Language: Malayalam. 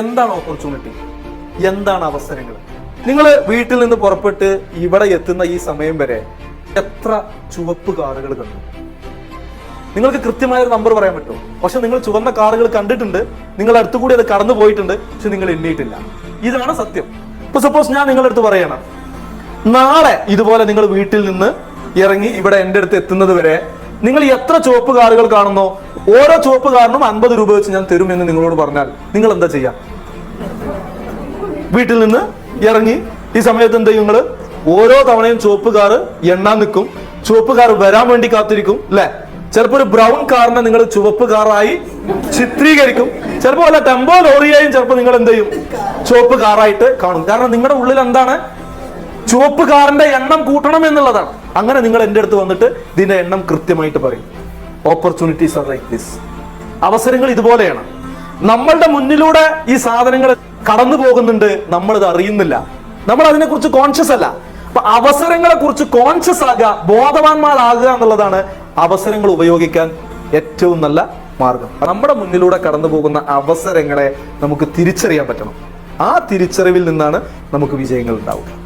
എന്താണ് ഓപ്പർച്യൂണിറ്റി എന്താണ് അവസരങ്ങൾ? നിങ്ങൾ വീട്ടിൽ നിന്ന് പുറപ്പെട്ട് ഇവിടെ എത്തുന്ന ഈ സമയം വരെ എത്ര ചുവപ്പ് കാറുകൾ കണ്ടു? നിങ്ങൾക്ക് കൃത്യമായ ഒരു നമ്പർ പറയാൻ പറ്റുമോ? പക്ഷെ നിങ്ങൾ ചുവന്ന കാറുകൾ കണ്ടിട്ടുണ്ട് നിങ്ങൾ അടുത്തു കൂടി അത് കടന്നു പോയിട്ടുണ്ട് പക്ഷെ നിങ്ങൾ എണ്ണിയിട്ടില്ല ഇതാണ് സത്യം. ഇപ്പൊ സപ്പോസ് ഞാൻ നിങ്ങളുടെ അടുത്ത് പറയണം. നാളെ ഇതുപോലെ നിങ്ങൾ വീട്ടിൽ നിന്ന് ഇറങ്ങി ഇവിടെ എന്റെ അടുത്ത് എത്തുന്നത് വരെ നിങ്ങൾ എത്ര ചുവപ്പ് കാറുകൾ കാണുന്നോ? ഓരോ ചുവപ്പ് കാരണം അൻപത് രൂപ വെച്ച് ഞാൻ തരും എന്ന് നിങ്ങളോട് പറഞ്ഞാൽ നിങ്ങൾ എന്താ ചെയ്യാം? വീട്ടിൽ നിന്ന് ഇറങ്ങി ഈ സമയത്ത് എന്താ നിങ്ങൾ ഓരോ തവണയും ചുവപ്പ് കാറ് എണ്ണാൻ നിൽക്കും. ചുവപ്പ് കാർ വരാൻ വേണ്ടി കാത്തിരിക്കും അല്ലെ? ചിലപ്പോ ഒരു ബ്രൗൺ കാറിനെ നിങ്ങൾ ചുവപ്പ് കാറായി ചിത്രീകരിക്കും. ചിലപ്പോ വല്ല ടെമ്പോ ലോറിയായും ചിലപ്പോ നിങ്ങൾ എന്ത് ചെയ്യും? ചുവപ്പ് കാറായിട്ട് കാണും. കാരണം നിങ്ങളുടെ ഉള്ളിൽ എന്താണ്? ചുവപ്പ് കാറിന്റെ എണ്ണം കൂട്ടണം എന്നുള്ളതാണ്. അങ്ങനെ നിങ്ങൾ എന്റെ അടുത്ത് വന്നിട്ട് ഇതിന്റെ എണ്ണം കൃത്യമായിട്ട് പറയും. ഓപ്പർച്യൂണിറ്റീസ് ആർ ലൈക്ക് ദിസ് അവസരങ്ങൾ ഇതുപോലെയാണ്. നമ്മളുടെ മുന്നിലൂടെ ഈ സാധനങ്ങൾ കടന്നു പോകുന്നുണ്ട് നമ്മൾ ഇത് അറിയുന്നില്ല. നമ്മൾ അതിനെക്കുറിച്ച് കോൺഷ്യസ് അല്ല. അപ്പൊ അവസരങ്ങളെ കുറിച്ച് കോൺഷ്യസ് ആകുക ബോധവാന്മാരാകുക എന്നുള്ളതാണ് അവസരങ്ങൾ ഉപയോഗിക്കാൻ ഏറ്റവും നല്ല മാർഗം. നമ്മുടെ മുന്നിലൂടെ കടന്നു പോകുന്ന അവസരങ്ങളെ നമുക്ക് തിരിച്ചറിയാൻ പറ്റണം. ആ തിരിച്ചറിവിൽ നിന്നാണ് നമുക്ക് വിജയങ്ങൾ ഉണ്ടാവുക.